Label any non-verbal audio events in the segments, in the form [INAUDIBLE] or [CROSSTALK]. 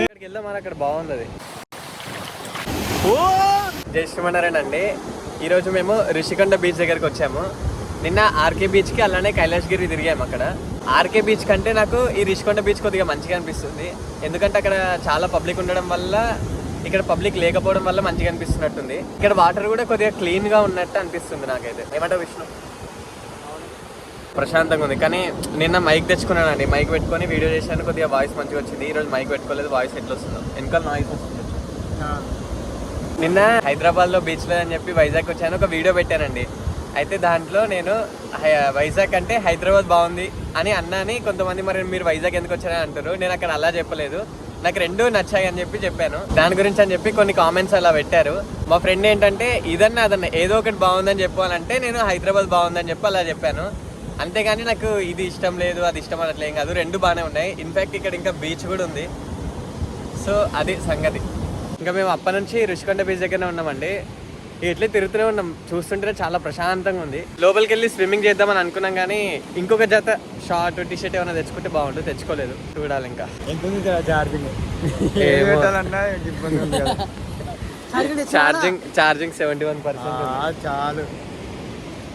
ఇక్కడికి వెళ్దాం మరి అక్కడ బాగుంది అది జై శ్రీమన్నారాయణ అండి. ఈరోజు మేము రిషికొండ బీచ్ దగ్గరికి వచ్చాము. నిన్న ఆర్కే బీచ్కి అలానే కైలాసగిరి తిరిగాము అక్కడ. ఆర్కే బీచ్ కంటే నాకు ఈ రిషికొండ బీచ్ కొద్దిగా మంచిగా అనిపిస్తుంది. ఎందుకంటే అక్కడ చాలా పబ్లిక్ ఉండడం వల్ల ఇక్కడ పబ్లిక్ లేకపోవడం వల్ల మంచిగా అనిపిస్తున్నట్టుంది. ఇక్కడ వాటర్ కూడా కొద్దిగా క్లీన్గా ఉన్నట్టు అనిపిస్తుంది నాకైతే. ఏమంటావు విష్ణు? ప్రశాంతంగా ఉంది. కానీ నిన్న మైక్ తెచ్చుకున్నానండి. మైక్ పెట్టుకొని వీడియో చేశాను. కొద్దిగా వాయిస్ మంచిగా వచ్చింది. ఈ రోజు మైక్ పెట్టుకోలేదు. వాయిస్ ఎట్లా వస్తుందో. వెనకాల నాయిస్ వస్తుంది. నిన్న హైదరాబాద్లో బీచ్లో అని చెప్పి వైజాగ్ వచ్చాను. ఒక వీడియో పెట్టానండి. అయితే దాంట్లో నేను వైజాగ్ అంటే హైదరాబాద్ బాగుంది అని అన్నాని కొంతమంది మరి మీరు వైజాగ్ ఎందుకు వచ్చారని అంటారు. నేను అక్కడ అలా చెప్పలేదు. నాకు రెండు నచ్చాయి అని చెప్పి చెప్పాను. దాని గురించి అని చెప్పి కొన్ని కామెంట్స్ అలా పెట్టారు. మా ఫ్రెండ్ ఏంటంటే ఇదన్నా అదన్నా ఏదో ఒకటి బాగుందని చెప్పాలంటే నేను హైదరాబాద్ బాగుందని చెప్పి అలా చెప్పాను. అంతేగాని నాకు ఇది ఇష్టం లేదు అది ఇష్టం అనట్లే ఏం కాదు. రెండు బాగానే ఉన్నాయి. ఇన్ఫాక్ట్ ఇక్కడ ఇంకా బీచ్ కూడా ఉంది. సో అది సంగతి. ఇంకా మేము అప్పటి నుంచి రుషికొండ బీచ్ దగ్గరనే ఉన్నామండి. ఇట్లే తిరుగుతూనే ఉన్నాం. చూస్తుంటేనే చాలా ప్రశాంతంగా ఉంది. లోపలికి వెళ్ళి స్విమ్మింగ్ చేద్దామని అనుకున్నాం కానీ ఇంకొక జత షార్ట్ టీ షర్ట్ ఏమైనా తెచ్చుకుంటే బాగుంటుంది తెచ్చుకోలేదు. చూడాలి ఇంకా. Charging charging seventy one percent ఆ, చాలు.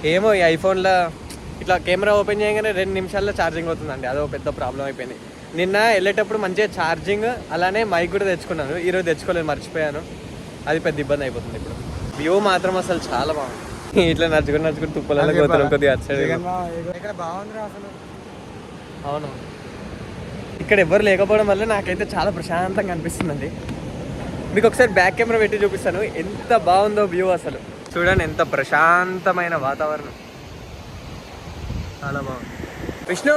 ఏమో ఈ ఐఫోన్లో ఇట్లా కెమెరా ఓపెన్ చేయగానే రెండు నిమిషాల్లో ఛార్జింగ్ అవుతుందండి. అదో పెద్ద ప్రాబ్లం అయిపోయింది. నిన్న వెళ్ళేటప్పుడు మంచిగా ఛార్జింగ్ అలానే మైక్ కూడా తెచ్చుకున్నాను. ఈరోజు తెచ్చుకోలేదు మర్చిపోయాను. అది పెద్ద ఇబ్బంది అయిపోతుంది ఇప్పుడు. వ్యూ మాత్రం అసలు చాలా బాగుంది. [LAUGHS] ఇట్లా నడుచుకుని నడుచుకుని తుప్పలలో పోతున్నాం కొద్దిగా అసలు. అవును. ఇక్కడ ఎవ్వరు లేకపోవడం వల్ల నాకైతే చాలా ప్రశాంతంగా అనిపిస్తుందండి. మీకు ఒకసారి బ్యాక్ కెమెరా పెట్టి చూపిస్తాను. ఎంత బాగుందో వ్యూ అసలు. చూడండి ఎంత ప్రశాంతమైన వాతావరణం. చాలా బాగుంది. విష్ణు!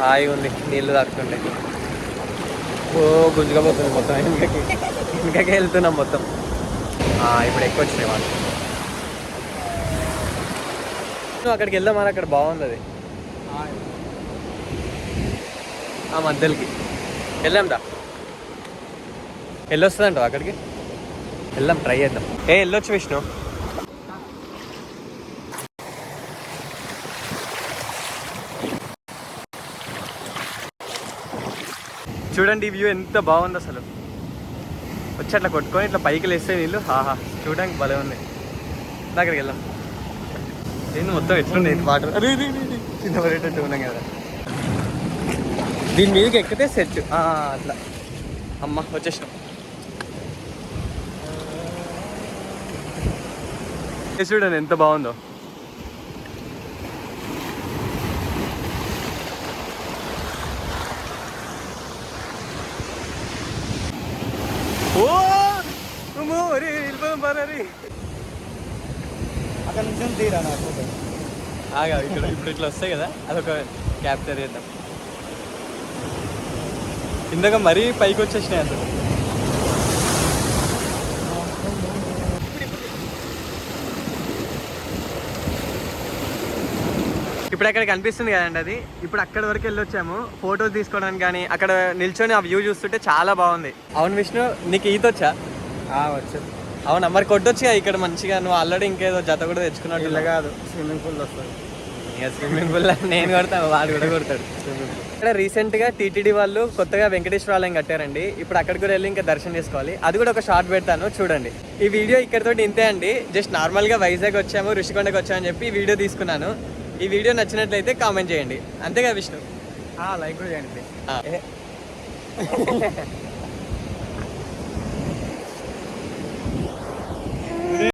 హాయిగా ఉంది నీళ్ళు తాకుతుంటే ఓ గుంజుకపోతుంది మొత్తం. వెనకకి వెనకకి వెళ్తున్నాం మొత్తం. ఇప్పుడు ఎక్కువ వచ్చినాయి వాళ్ళు. నువ్వు అక్కడికి వెళ్దాం మరి అక్కడ బాగుంది అది ఆ మధ్యలోకి. వెళ్దాం రా. వెళ్ళొస్తుందంట అక్కడికి. వెళ్దాం ట్రై చేద్దాం. ఏ వెళ్ళొచ్చు విష్ణు. చూడండి ఈ వ్యూ ఎంత బాగుంది అసలు. వచ్చి అట్లా కొట్టుకొని ఇట్లా పైకి లేస్తే నీళ్ళు హాహా చూడడానికి భలే ఉంది. దగ్గరికి వెళ్దాం. నేను మొత్తం ఎట్లుండే వాటర్? అరే అరే, పడేటట్టు ఉన్నాం కదా. దీని మీదకి ఎక్కితే సెట్. అట్లా. అమ్మ వచ్చేసినాం. చూడండి ఎంత బాగుందో. ఓ! అరే, వెళ్ళిపోదాం. అక్కడ నుంచి తీరా నాకు ఆగా ఇక్కడ ఇప్పుడు ఇట్లా వస్తాయి కదా అదొక క్యాప్చర్ చేద్దాం. ఇందాక మరీ పైకి వచ్చేసినాయి అసలు ఇప్పుడు అక్కడ కనిపిస్తుంది కదండి అది. ఇప్పుడు అక్కడ వరకు వెళ్ళొచ్చాము. ఫోటోస్ తీసుకోవడానికి కానీ అక్కడ నిల్చొని ఆ వ్యూ చూస్తుంటే చాలా బాగుంది. అవును విష్ణు నీకు ఈత వచ్చా? వచ్చేది అవునా? మరి కొట్టొచ్చు ఇక్కడ మంచిగా? నువ్వు ఆల్రెడీ ఇంకేదో జత కూడా తెచ్చుకున్నాడు ఇలా కాదు స్విమ్మింగ్ పూల్ వస్తుంది. స్విమ్మింగ్ పూల్ నేను కొడతాను వాడు కూడా కొడతాడు. ఇక్కడ రీసెంట్గా టీటీడీ వాళ్ళు కొత్తగా వెంకటేశ్వర ఆలయం కట్టారండి. ఇప్పుడు అక్కడికి కూడా వెళ్ళి ఇంకా దర్శనం చేసుకోవాలి. అది కూడా ఒక షార్ట్ పెడతాను చూడండి. ఈ వీడియో ఇక్కడతోటి ఇంతే అండి. జస్ట్ నార్మల్గా వైజాగ్ వచ్చాము ఋషికొండకి వచ్చామని చెప్పి ఈ వీడియో తీసుకున్నాను. ఈ వీడియో నచ్చినట్లయితే కామెంట్ చేయండి. అంతేగా విష్ణు? లైక్ కూడా చేయండి. [LAUGHS]